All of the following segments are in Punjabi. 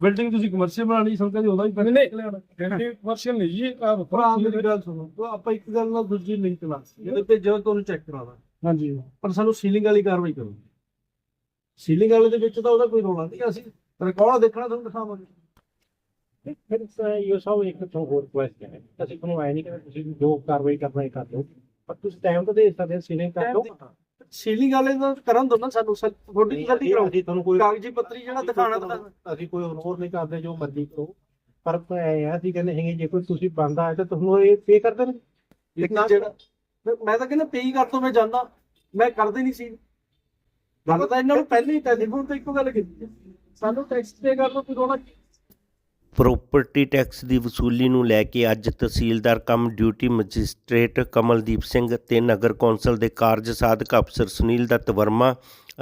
ਬਿਲਡਿੰਗ ਤੁਸੀਂ ਕਮਰਸ਼ੀਅਲ ਬਣਾਣੀ ਸੰਕਾ ਜੀ ਉਹਦਾ ਵੀ ਪੈਸੇ ਨਿਕਲ ਆਣਾ ਗੱਡੀ ਕਮਰਸ਼ੀਅਲ ਨਹੀਂ ਜੀ ਆ ਆਪ ਮੇਰੀ ਗੱਲ ਸੁਣੋ। ਤਾਂ ਆਪਾਂ ਇੱਕ ਗੱਲ ਨਾਲ ਦੂਜੀ ਲਿੰਕ ਲਾ ਇਹਦੇ ਤੇ ਜਦੋਂ ਤੁਹਾਨੂੰ ਚੈੱਕ ਕਰਾਉਣਾ ਹਾਂਜੀ। ਪਰ ਸਾਨੂੰ ਸੀਲਿੰਗ ਵਾਲੀ ਕਾਰਵਾਈ ਕਰੋ। ਸੀਲਿੰਗ ਵਾਲੇ ਦੇ ਵਿੱਚ ਤਾਂ ਉਹਦਾ ਕੋਈ ਰੋਲਾ ਨਹੀਂ ਅਸੀਂ ਰਿਕਾਰਡ ਦੇਖਣਾ ਤੁਹਾਨੂੰ ਦਿਖਾਵਾਂਗੇ। ਫਿਰ ਇਹ ਸਭ ਇੱਕ ਤੋਂ ਹੋਰ ਕੁਐਸਚਨ ਹੈ। ਅਸੀਂ ਤੁਹਾਨੂੰ ਆਏ ਨਹੀਂ ਕਿ ਤੁਸੀਂ ਜੋ ਕਾਰਵਾਈ ਕਰਨਾ ਹੈ ਕਰ ਦਿਓ। ਪਰ ਤੁਸੀਂ ਟਾਈਮ ਤਾਂ ਦੇ ਸਕਦੇ ਸੀਲਿੰਗ ਕਰ ਦਿਓ। ਸੀਲਿੰਗ ਵਾਲੇ ਦਾ ਕਰਨ ਦੋ ਨਾ ਸਾਨੂੰ ਸਾ- ਤੁਹਾਡੀ ਗਲਤੀ ਕਰਾਓ। ਅਸੀਂ ਤੁਹਾਨੂੰ ਕੋਈ ਕਾਗਜ਼ੀ ਪੱਤਰੀ ਜਿਹੜਾ ਦਿਖਾਣਾ ਦਿਖਾਣਾ ਅਸੀਂ ਕੋਈ ਹੋਰ ਨਹੀਂ ਕਰਦੇ ਜੋ ਮਰਜ਼ੀ ਕਰੋ। ਪਰ ਇਹ ਆ ਅਸੀਂ ਕਹਿੰਦੇ ਹੈਗੇ ਜੇ ਕੋਈ ਤੁਸੀਂ ਬੰਦਾ ਹੈ ਤਾਂ ਤੁਹਾਨੂੰ ਇਹ ਪੇ ਕਰ ਦੇਣਗੇ। ਇੱਕ ਜਿਹੜਾ ਮੈਂ- ਤਾਂ ਕਹਿੰਦਾ ਪੇ ਹੀ ਕਰ ਤੋਂ ਮੈਂ ਜਾਂਦਾ। ਮੈਂ ਕਰਦੇ ਨਹੀਂ ਸੀ। ਗੱਲ ਤਾਂ ਇਹਨਾਂ ਨੂੰ ਪਹਿਲਾਂ ਹੀ ਟੈਲੀਫੋਨ ਤੇ ਇੱਕੋ ਗੱਲ ਕੀਤੀ। ਸਾਨੂੰ ਟੈਕਸ ਪੇ ਕਰ ਦੋ ਕੋਈ ਰੋਣਾ। ਪ੍ਰੋਪਰਟੀ ਟੈਕਸ ਦੀ ਵਸੂਲੀ ਨੂੰ ਲੈ ਕੇ ਅੱਜ ਤਹਿਸੀਲਦਾਰ cum duty magistrate Kamaldeep Singh ਅਤੇ ਨਗਰ ਕੌਂਸਲ ਦੇ ਕਾਰਜ ਸਾਧਕ ਅਫਸਰ ਸੁਨੀਲ ਦੱਤ ਵਰਮਾ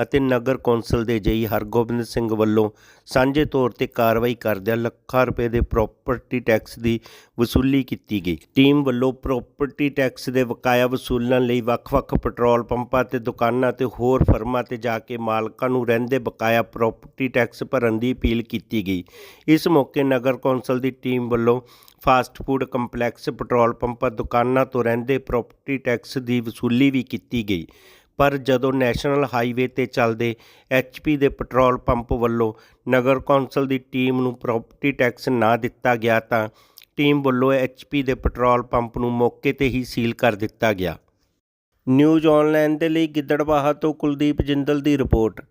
ਅਤੇ ਨਗਰ ਕੌਂਸਲ ਦੇ ਜਈ ਹਰਗੋਬਿੰਦ ਸਿੰਘ ਵੱਲੋਂ ਸਾਂਝੇ ਤੌਰ ਤੇ ਕਾਰਵਾਈ ਕਰਦਿਆਂ ਲੱਖਾਂ ਰੁਪਏ ਦੇ ਪ੍ਰੋਪਰਟੀ ਟੈਕਸ ਦੀ ਵਸੂਲੀ ਕੀਤੀ ਗਈ। ਟੀਮ ਵੱਲੋਂ ਪ੍ਰੋਪਰਟੀ ਟੈਕਸ ਦੇ ਬਕਾਇਆ ਵਸੂਲਣ ਲਈ ਵੱਖ-ਵੱਖ ਪੈਟਰੋਲ ਪੰਪਾਂ ਤੇ ਦੁਕਾਨਾਂ ਤੇ ਹੋਰ ਫਰਮਾਂ ਤੇ ਜਾ ਕੇ ਮਾਲਕਾਂ ਨੂੰ ਰਹਿੰਦੇ ਬਕਾਇਆ ਪ੍ਰੋਪਰਟੀ ਟੈਕਸ ਭਰਨ ਦੀ ਅਪੀਲ ਕੀਤੀ ਗਈ। ਇਸ ਮੌਕੇ ਨਗਰ ਨਗਰ ਕੌਂਸਲ ਦੀ ਟੀਮ ਵੱਲੋਂ ਫਾਸਟ ਫੂਡ ਕੰਪਲੈਕਸ, ਪੈਟਰੋਲ ਪੰਪਾਂ, ਦੁਕਾਨਾਂ ਤੋਂ ਰਹਿੰਦੇ ਪ੍ਰੋਪਰਟੀ ਟੈਕਸ ਦੀ ਵਸੂਲੀ ਵੀ ਕੀਤੀ ਗਈ। ਪਰ ਜਦੋਂ ਨੈਸ਼ਨਲ ਹਾਈਵੇ ਤੇ ਚੱਲਦੇ ਐਚਪੀ ਦੇ ਪੈਟਰੋਲ ਪੰਪ ਵੱਲੋਂ ਨਗਰ ਕੌਂਸਲ ਦੀ ਟੀਮ ਨੂੰ ਪ੍ਰੋਪਰਟੀ ਟੈਕਸ ਨਾ ਦਿੱਤਾ ਗਿਆ ਤਾਂ ਟੀਮ ਵੱਲੋਂ ਐਚਪੀ ਦੇ ਪੈਟਰੋਲ ਪੰਪ ਨੂੰ ਮੌਕੇ ਤੇ ਹੀ ਸੀਲ ਕਰ ਦਿੱਤਾ ਗਿਆ। ਨਿਊਜ਼ ਆਨਲਾਈਨ ਦੇ ਲਈ ਗਿੱਦੜਬਾਹਾ ਤੋਂ ਕੁਲਦੀਪ ਜਿੰਦਲ ਦੀ ਰਿਪੋਰਟ।